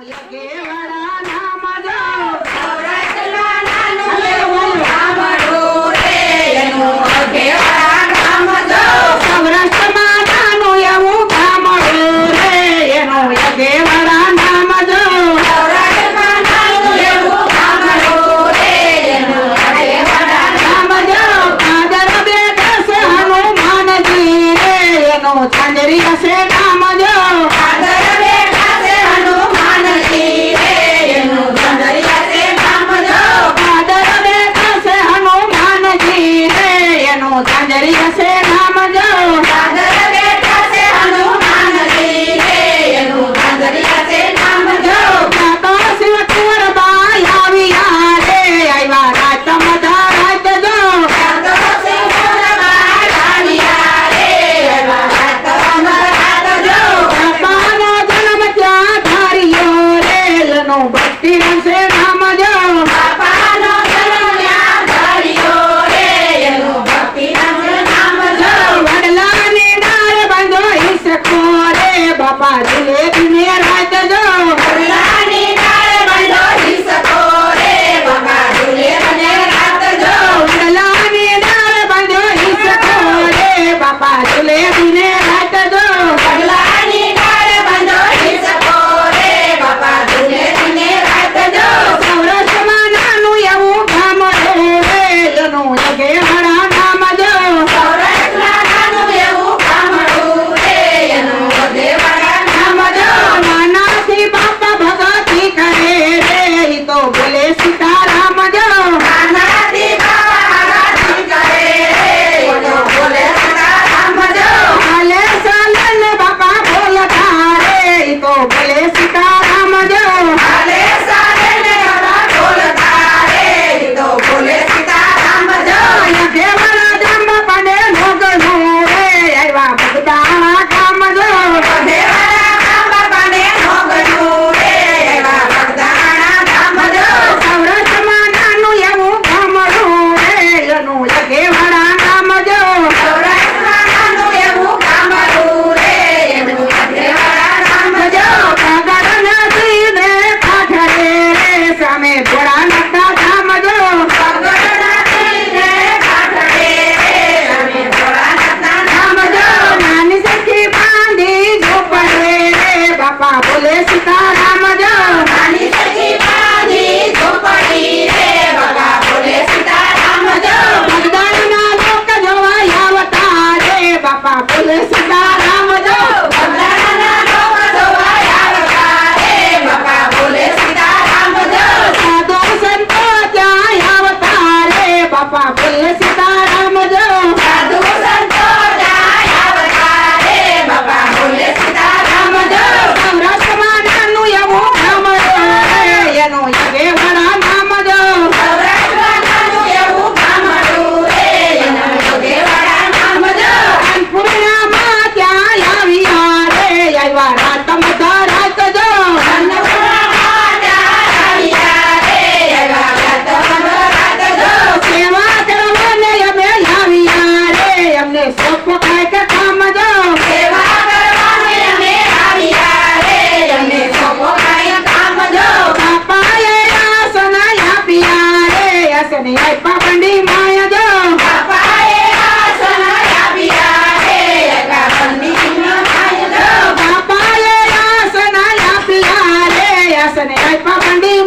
Hola, qué maravilla. chamar de આસન આપ્યા પંડી માયા જો. બાપાએ આસન આપ્યા હે એકા પંડી માયા જો. બાપાએ આસન આપ્યા રે આસન આપ્યા પંડી